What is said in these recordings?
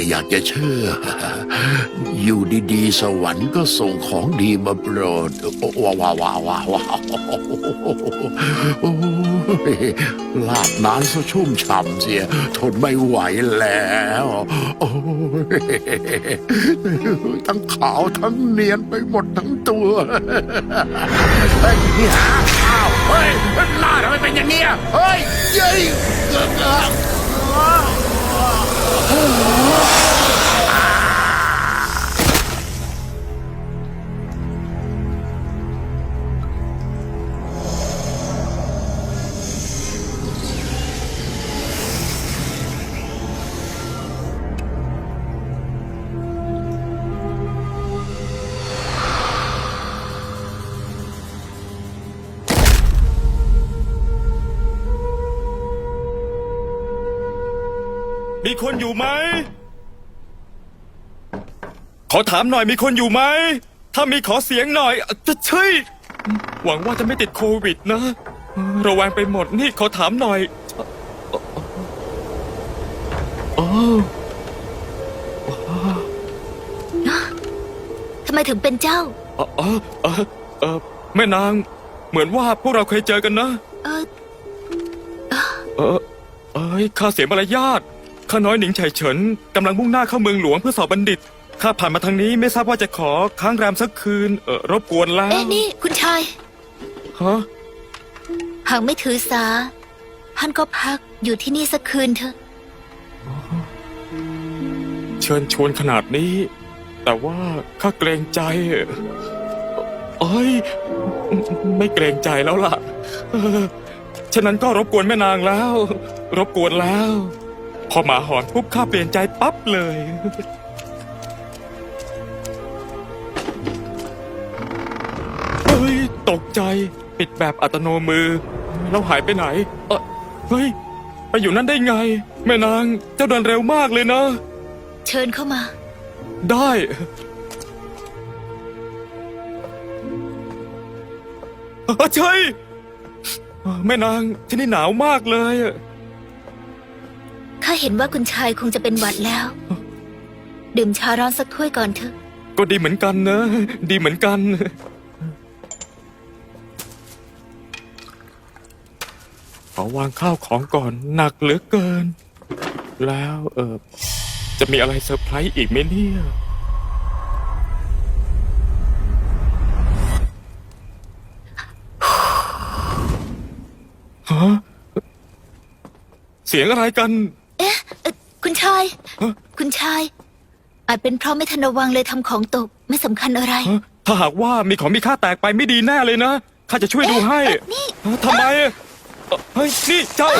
ไม่อยากจะเชื่อ อยู่ดีๆ สวรรค์ก็ส่งของดีมาโปรดว้าวว้าวว้าวว้าวาลาดน้ำซะชุ่มฉ่ำเสีย ทนไม่ไหวแล้วทั้งขาวทั้งเนียนไปหมดทั้งตัวเฮ้ยนี่ฮะอ้าวเฮ้ยหน้าทำไมเป็นอย่างเนี้ยเฮ้ยเย้ มีคนอยู่ไหม ขอถามหน่อยมีคนอยู่ไหม ถ้ามีขอเสียงหน่อยจะใช่หวังว่าจะไม่ติดโควิดนะ ระแวงไปหมดนี่ขอถามหน่อยอ๋อทำไมถึงเป็นเจ้าอ๋ออ๋อเออเออแม่นาง เหมือนว่าพวกเราเคยเจอกันนะ เออเออเอ้ยข้าเสียมารยาท ข้าน้อยหนิงไฉเฉินกำลังมุ่งหน้าเข้าเมืองหลวงเพื่อสอบบัณฑิต ข้าผ่านมาทางนี้ไม่ทราบว่าจะขอค้างแรมสักคืน เออรบกวนแล้วเอ๊ะนี่คุณชาย ฮะหากไม่ถือสา ท่านก็พักอยู่ที่นี่สักคืนเถอะ เชิญชวนขนาดนี้ แต่ว่าข้าเกรงใจเอ้ยไม่เกรงใจแล้วล่ะเออฉะนั้นก็รบกวนแม่นางแล้ว รบกวนแล้ว พอหมาหอนปุ๊บข้าเปลี่ยนใจปั๊บเลย เฮ้ย ตกใจปิดแบบอัตโนมือ แล้วหายไปไหน เออเฮ้ย ไปอยู่นั่นได้ไง แม่นาง เจ้าเดินเร็วมากเลยนะ เชิญเข้ามา ได้ เออใช่แม่นางที่นี่หนาวมากเลย ข้าเห็นว่าคุณชายคงจะเป็นหวัดแล้ว ดื่มชาร้อนสักถ้วยก่อนเถอะ ก็ดีเหมือนกันนะ ดีเหมือนกัน ขอวางข้าวของก่อนหนักเหลือเกิน แล้วเออจะมีอะไรเซอร์ไพรส์อีกไหมเนี่ยฮะเสียงอะไรกัน คุณชายฮะคุณชาย อาจเป็นเพราะไม่ทันระวังเลยทำของตกไม่สำคัญอะไร ฮะถ้าหากว่ามีของมีค่าแตกไปไม่ดีแน่เลยนะ ข้าจะช่วยดูให้เอ๊ะนี่ฮะทำไมเอ่อเฮ้ย นี่เจ้า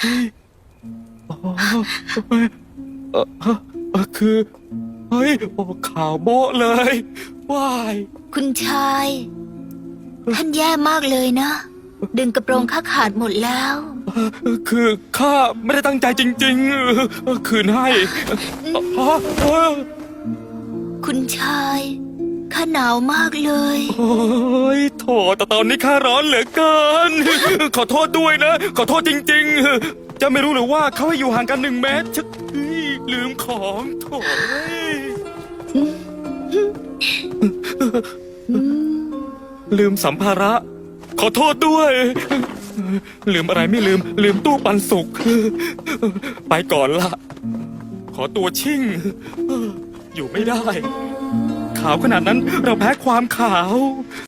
เฮ้ยอ๋อเฮ้ยเอ่อเอ่อเอ่อคือ เฮ้ย โอ้ข่าวโบ๊ะเลยว้าย คุณชาย ท่านแย่มากเลยนะ ดึงกระโปรงข้าขาดหมดแล้วเอ่อคือข้าไม่ได้ตั้งใจจริงๆเอ่อคืนให้เอ่อฮะเอ่อคุณชายข้าหนาวมากเลย โอ้ยโถแต่ตอนนี้ข้าร้อนเหลือเกิน ขอโทษด้วยนะ ขอโทษจริง ๆ จะไม่รู้หรือว่าเขาให้อยู่ห่างกันหนึ่งเมตรชักเฮ้ยลืมของโถยลืมสัมภาระ ขอโทษด้วย ลืมอะไรไม่ลืม ลืมตู้ปันสุก ไปก่อนละ ขอตัวชิ่ง อยู่ไม่ได้ ขาวขนาดนั้นเราแพ้ความขาว